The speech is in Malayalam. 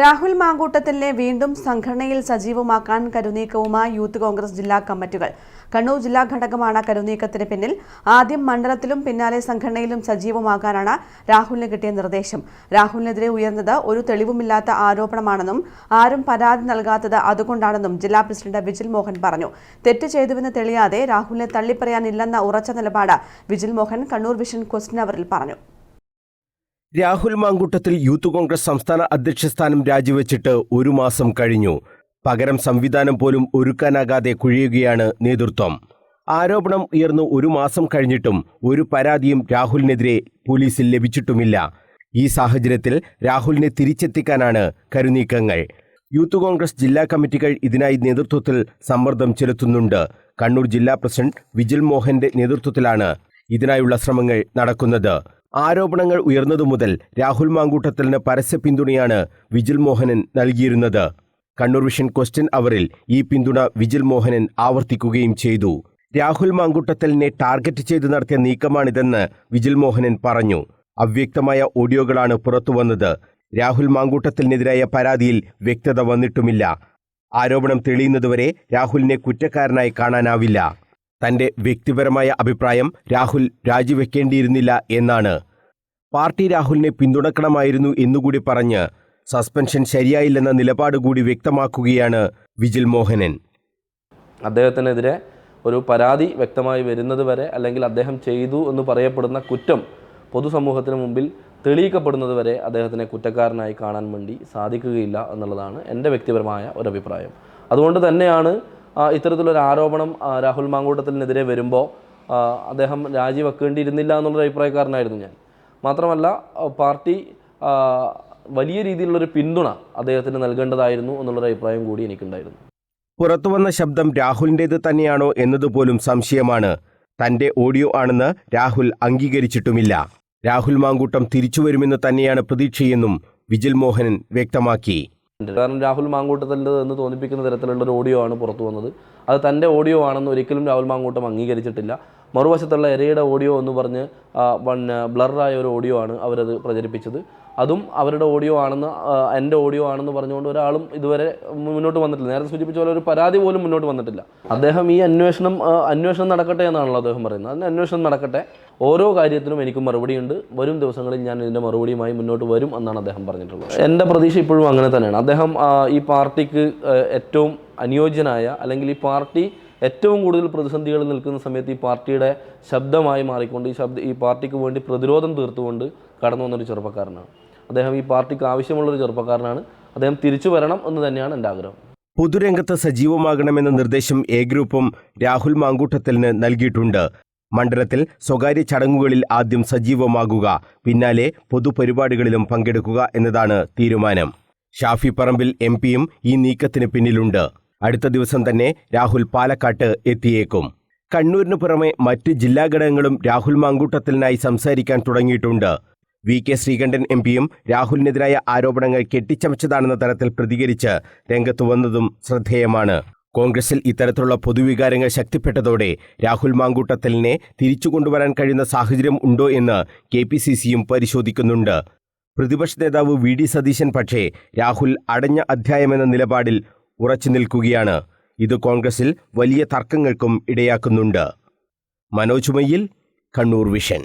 രാഹുൽ മാങ്കൂട്ടത്തിലെ വീണ്ടും സംഘടനയിൽ സജീവമാക്കാൻ കരുനീക്കവുമായി യൂത്ത് കോൺഗ്രസ് ജില്ലാ കമ്മിറ്റികൾ. കണ്ണൂർ ജില്ലാ ഘടകമാണ് കരുനീക്കത്തിന് പിന്നിൽ. ആദ്യം മണ്ഡലത്തിലും പിന്നാലെ സംഘടനയിലും സജീവമാക്കാനാണ് രാഹുലിന് കിട്ടിയ നിർദ്ദേശം. രാഹുലിനെതിരെ ഉയർന്നത് ഒരു തെളിവുമില്ലാത്ത ആരോപണമാണെന്നും ആരും പരാതി നൽകാത്തത് അതുകൊണ്ടാണെന്നും ജില്ലാ പ്രസിഡന്റ് വിജിൽ മോഹൻ പറഞ്ഞു. തെറ്റ് ചെയ്തുവെന്ന് തെളിയാതെ രാഹുലിനെ തള്ളിപ്പറയാനില്ലെന്ന ഉറച്ച നിലപാട് വിജിൽ മോഹൻ കണ്ണൂർ വിഷൻ ക്വസ്റ്റ്യൻ അവറിൽ പറഞ്ഞു. രാഹുൽ മാങ്കൂട്ടത്തിൽ യൂത്ത് കോൺഗ്രസ് സംസ്ഥാന അധ്യക്ഷ സ്ഥാനം രാജിവെച്ചിട്ട് ഒരു മാസം കഴിഞ്ഞു. പകരം സംവിധാനം പോലും ഒരുക്കാനാകാതെ കുഴിയുകയാണ് നേതൃത്വം. ആരോപണം ഉയർന്നു ഒരു മാസം കഴിഞ്ഞിട്ടും ഒരു പരാതിയും രാഹുലിനെതിരെ പോലീസിൽ ലഭിച്ചിട്ടുമില്ല. ഈ സാഹചര്യത്തിൽ രാഹുലിനെ തിരിച്ചെത്തിക്കാനാണ് കരുനീക്കങ്ങൾ. യൂത്ത് കോൺഗ്രസ് ജില്ലാ കമ്മിറ്റികൾ ഇതിനായി നേതൃത്വത്തിൽ സമ്മർദ്ദം ചെലുത്തുന്നുണ്ട്. കണ്ണൂർ ജില്ലാ പ്രസിഡന്റ് വിജിൽ മോഹന്റെ നേതൃത്വത്തിലാണ് ഇതിനായുള്ള ശ്രമങ്ങൾ നടക്കുന്നത്. ആരോപണങ്ങൾ ഉയർന്നതു മുതൽ രാഹുൽ മാങ്കൂട്ടത്തലിന് പരസ്യ പിന്തുണയാണ് വിജിൽ മോഹനൻ നൽകിയിരുന്നത്. കണ്ണൂർ വിഷൻ ക്വസ്റ്റ്യൻ അവറിൽ ഈ പിന്തുണ വിജിൽ മോഹനൻ ആവർത്തിക്കുകയും ചെയ്തു. രാഹുൽ മാങ്കൂട്ടത്തലിനെ ടാർഗറ്റ് ചെയ്ത് നടത്തിയ നീക്കമാണിതെന്ന് വിജിൽ മോഹനൻ പറഞ്ഞു. അവ്യക്തമായ ഓഡിയോകളാണ് പുറത്തുവന്നത് രാഹുൽ മാങ്കൂട്ടത്തിനെതിരായ പരാതിയിൽ വ്യക്തത വന്നിട്ടുമില്ല. ആരോപണം തെളിയുന്നതുവരെ രാഹുലിനെ കുറ്റക്കാരനായി കാണാനാവില്ല. തന്റെ വ്യക്തിപരമായ അഭിപ്രായം രാഹുൽ രാജിവെക്കേണ്ടിയിരുന്നില്ല എന്നാണ്. പാർട്ടി രാഹുലിനെ പിന്തുണക്കണമായിരുന്നു എന്നുകൂടി പറഞ്ഞ് സസ്പെൻഷൻ ശരിയായില്ലെന്ന നിലപാട് കൂടി വ്യക്തമാക്കുകയാണ് വിജിൽ മോഹനൻ. അദ്ദേഹത്തിനെതിരെ ഒരു പരാതി വ്യക്തമായി വരുന്നത് വരെ അല്ലെങ്കിൽ അദ്ദേഹം ചെയ്തു എന്ന് പറയപ്പെടുന്ന കുറ്റം പൊതുസമൂഹത്തിന് മുമ്പിൽ തെളിയിക്കപ്പെടുന്നത് വരെ അദ്ദേഹത്തിനെ കുറ്റക്കാരനായി കാണാൻ വേണ്ടി സാധിക്കുകയില്ല എന്നുള്ളതാണ് എന്റെ വ്യക്തിപരമായ ഒരു അഭിപ്രായം അതുകൊണ്ട് തന്നെയാണ് ഇത്തരത്തിലൊരു ആരോപണം രാഹുൽ മാങ്കൂട്ടത്തിനെതിരെ വരുമ്പോൾ അദ്ദേഹം രാജിവെക്കേണ്ടിയിരുന്നില്ല എന്നുള്ളൊരു അഭിപ്രായക്കാരനായിരുന്നു ഞാൻ. മാത്രമല്ല പാർട്ടി വലിയ രീതിയിലുള്ളൊരു പിന്തുണ അദ്ദേഹത്തിന് നൽകേണ്ടതായിരുന്നു എന്നുള്ളൊരു അഭിപ്രായം കൂടി എനിക്കുണ്ടായിരുന്നു. പുറത്തുവന്ന ശബ്ദം രാഹുലിന്റേത് തന്നെയാണോ എന്നതുപോലും സംശയമാണ്. തന്റെ ഓഡിയോ ആണെന്ന് രാഹുൽ അംഗീകരിച്ചിട്ടുമില്ല. രാഹുൽ മാങ്കൂട്ടം തിരിച്ചു വരുമെന്ന് തന്നെയാണ് പ്രതീക്ഷയെന്നും വിജിൽ മോഹനൻ വ്യക്തമാക്കി. കാരണം രാഹുൽ മാങ്കൂട്ടത്തിന്റെ എന്ന് തോന്നിപ്പിക്കുന്ന തരത്തിലുള്ള ഒരു ഓഡിയോ ആണ് പുറത്തു വന്നത് അത് തന്റെ ഓഡിയോ ആണെന്ന് ഒരിക്കലും രാഹുൽ മാങ്കൂട്ടം അംഗീകരിച്ചിട്ടില്ല. മറുവശത്തുള്ള എരയുടെ ഓഡിയോ എന്ന് പറഞ്ഞ് പിന്നെ ബ്ലറായ ഒരു ഓഡിയോ ആണ് അവരത് പ്രചരിപ്പിച്ചത്. അതും അവരുടെ ഓഡിയോ ആണെന്ന് എന്റെ ഓഡിയോ ആണെന്ന് പറഞ്ഞുകൊണ്ട് ഒരാളും ഇതുവരെ മുന്നോട്ട് വന്നിട്ടില്ല. നേരത്തെ സൂചിപ്പിച്ച പോലെ ഒരു പരാതി പോലും മുന്നോട്ട് വന്നിട്ടില്ല. അദ്ദേഹം ഈ അന്വേഷണം അന്വേഷണം നടക്കട്ടെ എന്നാണല്ലോ അദ്ദേഹം പറയുന്നത്. അതിന് അന്വേഷണം നടക്കട്ടെ. ഓരോ കാര്യത്തിനും എനിക്ക് മറുപടിയുണ്ട്. വരും ദിവസങ്ങളിൽ ഞാൻ ഇതിന്റെ മറുപടിയുമായി മുന്നോട്ട് വരും എന്നാണ് അദ്ദേഹം പറഞ്ഞിട്ടുള്ളത്. എന്റെ പ്രതീക്ഷ ഇപ്പോഴും അങ്ങനെ തന്നെയാണ്. അദ്ദേഹം ഈ പാർട്ടിക്ക് ഏറ്റവും അനുയോജ്യനായ അല്ലെങ്കിൽ ഈ പാർട്ടി ഏറ്റവും കൂടുതൽ പ്രതിസന്ധികൾ നിൽക്കുന്ന സമയത്ത് ഈ പാർട്ടിയുടെ ശബ്ദമായി മാറിക്കൊണ്ട് ഈ ശബ്ദ ഈ പാർട്ടിക്ക് വേണ്ടി പ്രതിരോധം തീർത്തുകൊണ്ട് കടന്നു വന്നൊരു ചെറുപ്പക്കാരനാണ്. അദ്ദേഹം ഈ പാർട്ടിക്ക് ആവശ്യമുള്ളൊരു ചെറുപ്പക്കാരനാണ്. അദ്ദേഹം തിരിച്ചു വരണം എന്ന് തന്നെയാണ് എന്റെ ആഗ്രഹം. പൊതുരംഗത്ത് സജീവമാകണമെന്ന നിർദ്ദേശം എ ഗ്രൂപ്പും രാഹുൽ മാങ്കൂട്ടത്തലിന് നൽകിയിട്ടുണ്ട്. മണ്ഡലത്തിൽ സ്വകാര്യ ചടങ്ങുകളിൽ ആദ്യം സജീവമാകുക പിന്നാലെ പൊതുപരിപാടികളിലും പങ്കെടുക്കുക എന്നതാണ് തീരുമാനം. ഷാഫി പറമ്പിൽ എം പിയും ഈ നീക്കത്തിന് പിന്നിലുണ്ട്. അടുത്ത ദിവസം തന്നെ രാഹുൽ പാലക്കാട്ട് എത്തിയേക്കും. കണ്ണൂരിന് പുറമെ മറ്റ് ജില്ലാ ഘടകങ്ങളും രാഹുൽ മാങ്കൂട്ടത്തിലിനായി സംസാരിക്കാൻ തുടങ്ങിയിട്ടുണ്ട്. വി കെ ശ്രീകണ്ഠൻ എം പിയും രാഹുലിനെതിരായ ആരോപണങ്ങൾ കെട്ടിച്ചമച്ചതാണെന്ന തരത്തിൽ പ്രതികരിച്ച് രംഗത്തു വന്നതും ശ്രദ്ധേയമാണ്. കോൺഗ്രസിൽ ഇത്തരത്തിലുള്ള പൊതുവികാരങ്ങൾ ശക്തിപ്പെട്ടതോടെ രാഹുൽ മാങ്കൂട്ടത്തലിനെ തിരിച്ചു കൊണ്ടുവരാൻ കഴിയുന്ന സാഹചര്യം ഉണ്ടോ എന്ന് കെ പി സി സിയും പരിശോധിക്കുന്നുണ്ട്. പ്രതിപക്ഷ നേതാവ് വി ഡി സതീശൻ പക്ഷേ രാഹുൽ അടഞ്ഞ അധ്യായമെന്ന നിലപാടിൽ ഉറച്ചു നിൽക്കുകയാണ്. ഇത് കോൺഗ്രസിൽ വലിയ തർക്കങ്ങൾക്കും ഇടയാക്കുന്നുണ്ട്. മനോജ് മയ്യിൽ കണ്ണൂർ വിഷൻ.